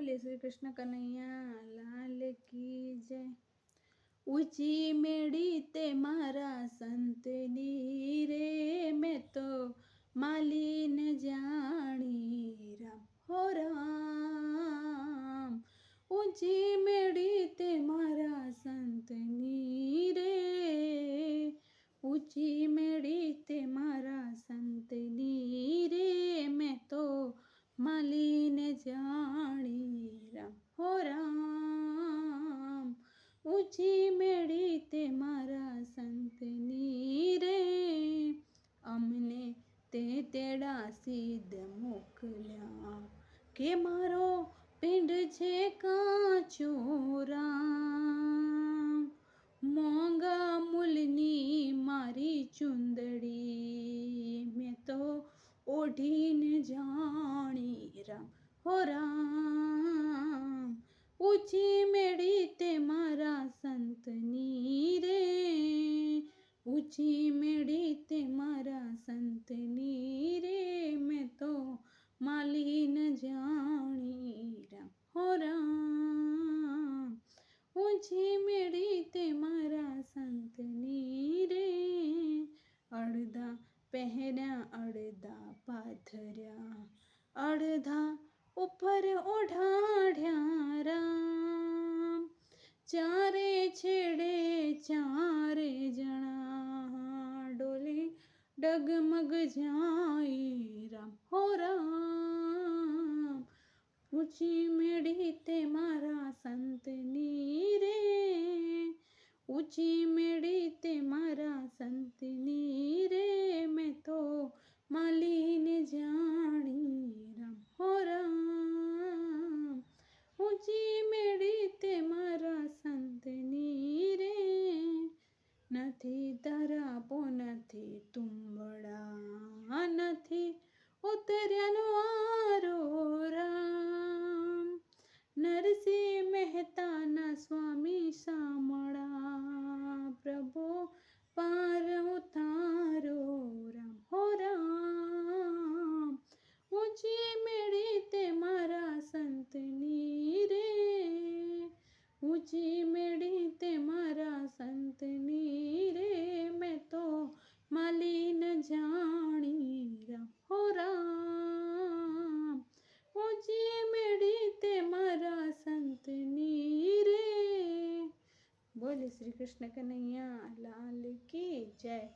बोले, श्री कृष्ण कन्हैया, लाल की जय। ऊँची मेड़ी ते मारा संतनी रे में तो मालीन जानी राम हो राम। ऊँची ઊંચી મેળી તે મારા સંતની રે. અમને તે તેડા સિદ્ધ મોકલ્યા કે મારો પિંડ છે કાચોરા મોંગા મૂલની મારી ચુંદડી મેં તો ઓઢીને જાણી રામ. હો રામ. ઊંચી મેળી તે મારા સંતની રે મેં તો માલીન જાણી રામ હો રામ ઊંચી મેળી તે મારા સંતની રે અડધા પહેર્યા અડધા પાથર્યા અડધા ઉપર ઓઢાઢ્યા રામ ચારે ડગમગ જાય રામ, હો રામ. ઊંચી મેળી તે મારા સંતની રે. ઊંચી મેળી તે મારા સંતની રે. મેં તો માલીને જાણી રામ, હો રામ. ઊંચી મેળી તે મારા સંતની રે. નથી તરાપો નથી તુંબડા નથી ઉતર્યાનો આરો રામ. નરસિંહ મહેતાના સ્વામી સામળા પ્રભુ बोले श्री कृष्ण कन्हैया लाल की जय।